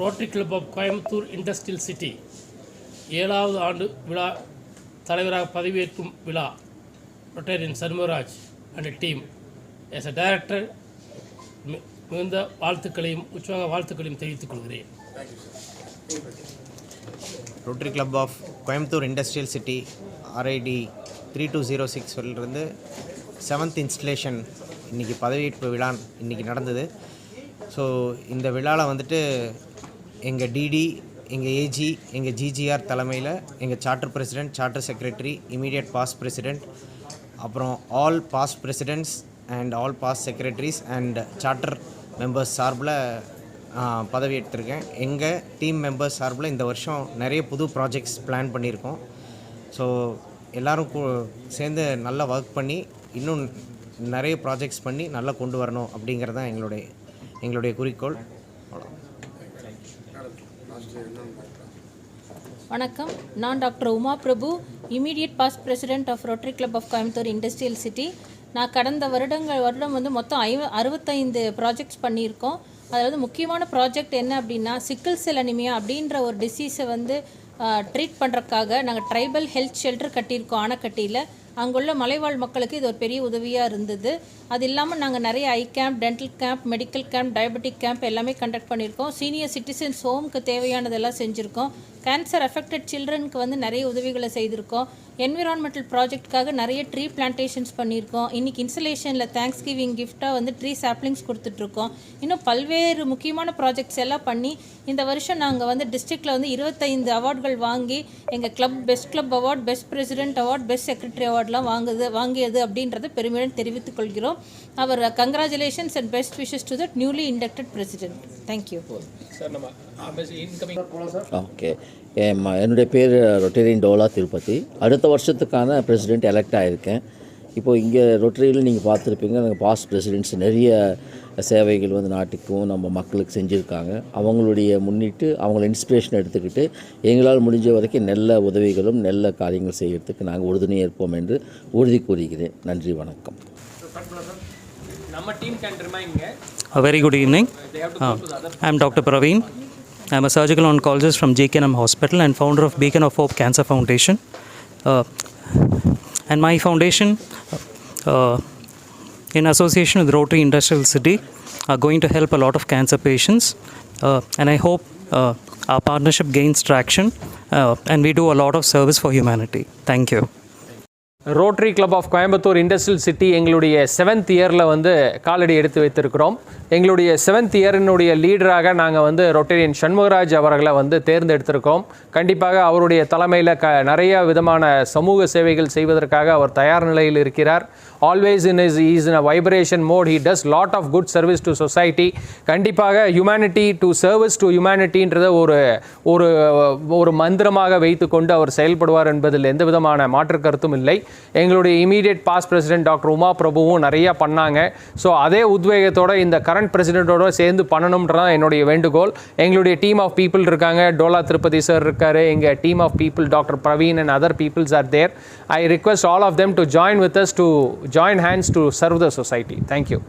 Rotary Club of Coimbatore Industrial City ஏழாவது ஆண்டு விழா தலைவராக பதவியேற்கும் விழா. Rotarian Shanmugaraj and team as a director மிகுந்த வாழ்த்துக்களையும் உற்சாக வாழ்த்துக்களையும் தெரிவித்துக் கொள்கிறேன். Rotary Club of Coimbatore Industrial City RID three two zero சிக்ஸ்லேருந்து seventh installation இன்றைக்கி பதவியேற்பு விழா இன்றைக்கி நடந்தது. ஸோ இந்த விழாவில் வந்துட்டு எங்கள் டிடி எங்கள் ஏஜி எங்கள் ஜிஜிஆர் தலைமையில் எங்கள் charter president charter secretary immediate past president அப்புறம் all past presidents and all past secretaries and charter members சார்பில் பதவியேற்றிருக்கேன் எங்கள் டீம் மெம்பர்ஸ் சார்பில் இந்த வருஷம் நிறைய புது ப்ராஜெக்ட்ஸ் பிளான் பண்ணியிருக்கோம். ஸோ எல்லோரும் கூ- சேர்ந்து நல்லா ஒர்க் பண்ணி இன்னும் நிறைய ப்ராஜெக்ட்ஸ் பண்ணி நல்லா கொண்டு வரணும் அப்படிங்கிறது தான் எங்களுடைய எங்களுடைய குறிக்கோள். வணக்கம். நான் doctor Uma Prabhu immediate past president of Rotary Club of Coimbatore Industrial City நான் கடந்த வருடங்கள் வருடம் வந்து மொத்தம் ஐ அறுபத்தைந்து ப்ராஜெக்ட்ஸ் பண்ணியிருக்கோம். அதாவது முக்கியமான ப்ராஜெக்ட் என்ன அப்படின்னா சிக்கிள் செல் அனிமியா அப்படின்ற ஒரு டிசீஸை வந்து ட்ரீட் பண்ணுறதுக்காக நாங்கள் ட்ரைபல் ஹெல்த் ஷெல்டர் கட்டியிருக்கோம் ஆனக்கட்டியில். அங்குள்ள மலைவாழ் மக்களுக்கு இது ஒரு பெரிய உதவியாக இருந்தது. அது இல்லாமல் நாங்கள் நிறைய eye camp dental camp medical camp diabetic camp எல்லாமே கண்டக்ட் பண்ணியிருக்கோம். சீனியர் சிட்டிசன்ஸ் ஹோம்க்கு தேவையானதெல்லாம் செஞ்சுருக்கோம். கேன்சர் அஃபெக்டட் சில்ட்ரனுக்கு வந்து நிறைய உதவிகளை செய்திருக்கோம். என்விரான்மெண்டல் ப்ராஜெக்ட்காக நிறைய ட்ரீ பிளான்டேஷன்ஸ் பண்ணியிருக்கோம். இன்றைக்கி இன்ஸ்டலேஷனில் தேங்க்ஸ் கிவிங் கிஃப்டாக வந்து ட்ரீ சாப்ளிங்ஸ் கொடுத்துட்ருக்கோம். இன்னும் பல்வேறு முக்கியமான ப்ராஜெக்ட்ஸ் எல்லாம் பண்ணி இந்த வருஷம் நாங்கள் வந்து டிஸ்ட்ரிக்டில் வந்து இருபத்தைந்து அவார்டுகள் வாங்கி எங்கள் club best club award best president award best secretary அவார்ட்லாம் வாங்குது வாங்கியது அப்படின்றத பெருமையுடன் தெரிவித்துக் கொள்கிறோம். அவர் congratulations and best wishes to the newly inducted president thank you okay என்னுடைய பேர் ரொட்டேரியன் டோலா திருப்பதி அடுத்த வருஷத்துக்கான பிரசிடெண்ட் எலெக்ட் ஆகியிருக்கேன் இப்போது இங்கே ரொட்டரியில் நீங்கள் பார்த்துருப்பீங்க நாங்கள் பாஸ்ட் பிரசிடென்ட்ஸ் நிறைய சேவைகள் வந்து நாட்டுக்கும் நம்ம மக்களுக்கு செஞ்சுருக்காங்க அவங்களுடைய முன்னிட்டு அவங்கள இன்ஸ்பிரேஷன் எடுத்துக்கிட்டு எங்களால் முடிஞ்ச வரைக்கும் நல்ல உதவிகளும் நல்ல காரியங்கள் செய்யறதுக்கு நாங்கள் உறுதுணை ஏற்போம் என்று உறுதி கூறுகிறேன் நன்றி வணக்கம் good evening. Uh, I'm Dr. Praveen. I'm a surgical oncologist from JKNM Hospital and founder of Beacon of Hope Cancer Foundation. Uh, and my foundation, uh, in association with Rotary Industrial City, are going to help a lot of cancer patients. Uh, and I hope uh, our partnership gains traction uh, and we do a lot of service for humanity. Thank you. Rotary Club of Coimbatore Industrial City எங்களுடைய seventh இயரில் வந்து காலடி எடுத்து வைத்திருக்கிறோம் எங்களுடைய seventh இயரினுடைய லீடராக நாங்கள் வந்து ரொட்டேரியன் சண்முகராஜ் அவர்களை வந்து தேர்ந்தெடுத்திருக்கோம். கண்டிப்பாக அவருடைய தலைமையில் க நிறைய விதமான சமூக சேவைகள் செய்வதற்காக அவர் தயார் நிலையில் இருக்கிறார். Always in is is in a vibration mode he does lot of good service to society கண்டிப்பாக ஹியூமனிட்டி டு சர்வீஸ் டு ஹியூமனிட்டின்றத ஒரு ஒரு ஒரு மந்திரமாக வைத்துக்கொண்டு அவர் செயல்படுவார் என்பதில் எந்த விதமான மாற்று கருத்தும் இல்லை. எங்களுடைய immediate past president doctor Uma பிரபுவும் நிறையா பண்ணாங்க. ஸோ அதே உத்வேகத்தோட இந்த கரண்ட் பிரசிடென்ட்டோட சேர்ந்து பண்ணணும்ன்றதான் என்னுடைய வேண்டுகோள். எங்களுடைய டீம் ஆஃப் பீப்புள் இருக்காங்க. டோலா திருப்பதி சார் இருக்காரு. எங்கள் team of people doctor Praveen and other peoples are there I request all of them to join with us to join hands to serve the society thank you